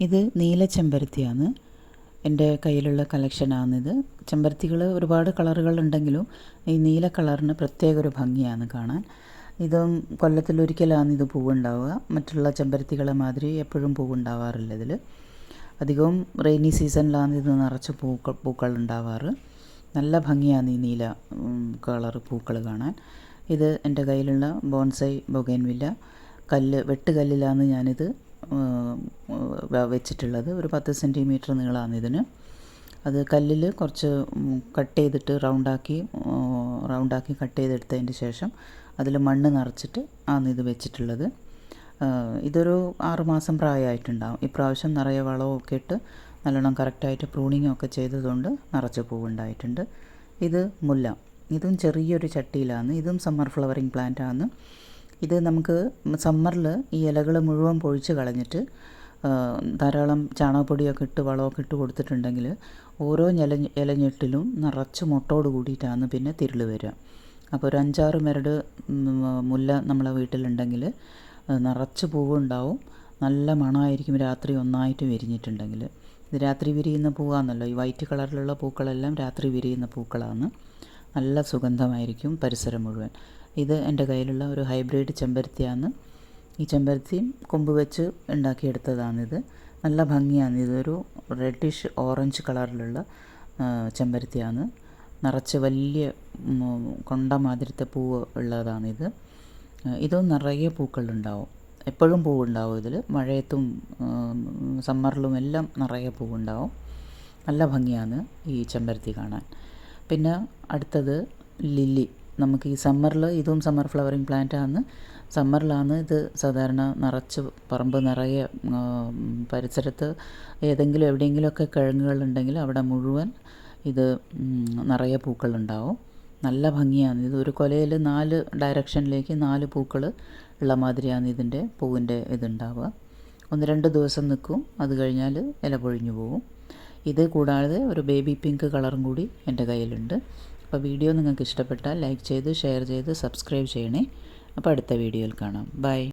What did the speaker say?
ഇത് നീല ചെമ്പരത്തിയാണ്. എന്റെ കയ്യിലുള്ള കളക്ഷനാണിത് ചെമ്പരത്തികൾ ഒരുപാട് കളറുകൾ ഉണ്ടെങ്കിലും ഈ നീല കളറിന് പ്രത്യേക ഒരു ഭംഗിയാണ് കാണാൻ. ഇതും കൊല്ലത്തിലൊരിക്കലാണ് ഇത് പൂവുണ്ടാവുക. മറ്റുള്ള ചെമ്പരത്തികളെ മാതിരി എപ്പോഴും പൂവുണ്ടാവാറില്ല ഇതിൽ അധികവും റെയിനി സീസണിലാണ് ഇത് നിറച്ച് പൂക്കൾ പൂക്കൾ ഉണ്ടാവാറ്. നല്ല ഭംഗിയാണ് ഈ നീല കളർ പൂക്കൾ കാണാൻ. ഇത് എന്റെ കയ്യിലുള്ള ബോൺസൈ ബൊഗേൻവില്ല. കല്ല് വെട്ടുകല്ലിലാണ് ഞാനിത് വെച്ചിട്ടുള്ളത്. ഒരു പത്ത് സെന്റിമീറ്റർ നീളമാണ് ഇതിന്. അത് കല്ലിൽ കുറച്ച് കട്ട് ചെയ്തിട്ട് റൗണ്ടാക്കി റൗണ്ടാക്കി കട്ട് ചെയ്തെടുത്തതിന് ശേഷം അതിൽ മണ്ണ് നിറച്ചിട്ട് ആണ് ഇത് വെച്ചിട്ടുള്ളത്. ഇതൊരു ആറുമാസം പ്രായമായിട്ടുണ്ടാവും. ഇപ്രാവശ്യം നിറയെ വളമൊക്കെ ഇട്ട് നല്ലോണം കറക്റ്റായിട്ട് പ്രൂണിങ് ഒക്കെ ചെയ്തതുകൊണ്ട് നിറച്ച് പൂവുണ്ടായിട്ടുണ്ട്. ഇത് മുല്ല. ഇതും ചെറിയൊരു ചട്ടിയിലാണ്. ഇതും സമ്മർ ഫ്ലവറിങ് പ്ലാന്റ് ആണ് ഇത് നമുക്ക് സമ്മറിൽ ഈ ഇലകൾ മുഴുവൻ പൊഴിച്ച് കളഞ്ഞിട്ട് ധാരാളം ചാണകപ്പൊടിയൊക്കെ ഇട്ട് വളമൊക്കെ ഇട്ട് കൊടുത്തിട്ടുണ്ടെങ്കിൽ ഓരോ ഇല ഇലഞ്ഞെട്ടിലും നിറച്ച് മുട്ടോട് കൂടിയിട്ടാണ് പിന്നെ തിരുൾ വരിക. അപ്പോൾ ഒരു അഞ്ചാറ് മരട് മുല്ല നമ്മളെ വീട്ടിലുണ്ടെങ്കിൽ നിറച്ച് പൂവുണ്ടാവും. നല്ല മണമായിരിക്കും രാത്രി ഒന്നായിട്ട് വിരിഞ്ഞിട്ടുണ്ടെങ്കിൽ ഇത് രാത്രി വിരിയുന്ന പൂവാണല്ലോ ഈ വൈറ്റ് കളറിലുള്ള പൂക്കളെല്ലാം രാത്രി വിരിയുന്ന പൂക്കളാണ്. നല്ല സുഗന്ധമായിരിക്കും പരിസരം മുഴുവൻ. ഇത് എന്റെ കയ്യിലുള്ള ഒരു ഹൈബ്രിഡ് ചെമ്പരത്തിയാണ്. ഈ ചെമ്പരത്തിയും കൊമ്പ് വെച്ച് ഉണ്ടാക്കിയെടുത്തതാണിത്. നല്ല ഭംഗിയാണ്. ഇതൊരു റെഡിഷ് ഓറഞ്ച് കളറിലുള്ള ചെമ്പരത്തിയാണ്. നിറച്ച് വലിയ കൊണ്ട മാതിരത്തെ പൂവ് ഉള്ളതാണിത്. ഇതും നിറയെ പൂക്കളുണ്ടാവും. എപ്പോഴും പൂവുണ്ടാവും ഇതിൽ മഴയത്തും സമ്മറിലും എല്ലാം നിറയെ പൂവുണ്ടാവും. നല്ല ഭംഗിയാണ് ഈ ചെമ്പരത്തി കാണാൻ. പിന്നെ അടുത്തത് ലില്ലി. നമുക്ക് ഈ സമ്മറിൽ ഇതും സമ്മർ ഫ്ലവറിങ് പ്ലാന്റ് ആണ് സമ്മറിലാണ് ഇത് സാധാരണ നിറച്ച് പറമ്പ് നിറയെ പരിസരത്ത് ഏതെങ്കിലും എവിടെയെങ്കിലുമൊക്കെ കിഴങ്ങുകളുണ്ടെങ്കിൽ അവിടെ മുഴുവൻ ഇത് നിറയെ പൂക്കളുണ്ടാവും. നല്ല ഭംഗിയാണ്. ഇത് ഒരു കൊലയിൽ നാല് ഡയറക്ഷനിലേക്ക് നാല് പൂക്കൾ ഉള്ള മാതിരിയാണ് ഇതിന്റെ പൂവിന്റെ ഇതുണ്ടാവുക. ഒന്ന് രണ്ട് ദിവസം നിൽക്കും. അത് കഴിഞ്ഞാൽ ഇല പൊഴിഞ്ഞു പോകും ഇത് കൂടാതെ ഒരു ബേബി പിങ്ക് കളറും കൂടി എന്റെ കയ്യിലുണ്ട്. അപ്പോൾ വീഡിയോ നിങ്ങൾക്ക് ഇഷ്ടപ്പെട്ടാൽ ലൈക്ക് ചെയ്ത് ഷെയർ ചെയ്ത് സബ്സ്ക്രൈബ് ചെയ്യണേ. അപ്പോൾ അടുത്ത വീഡിയോയിൽ കാണാം. ബൈ.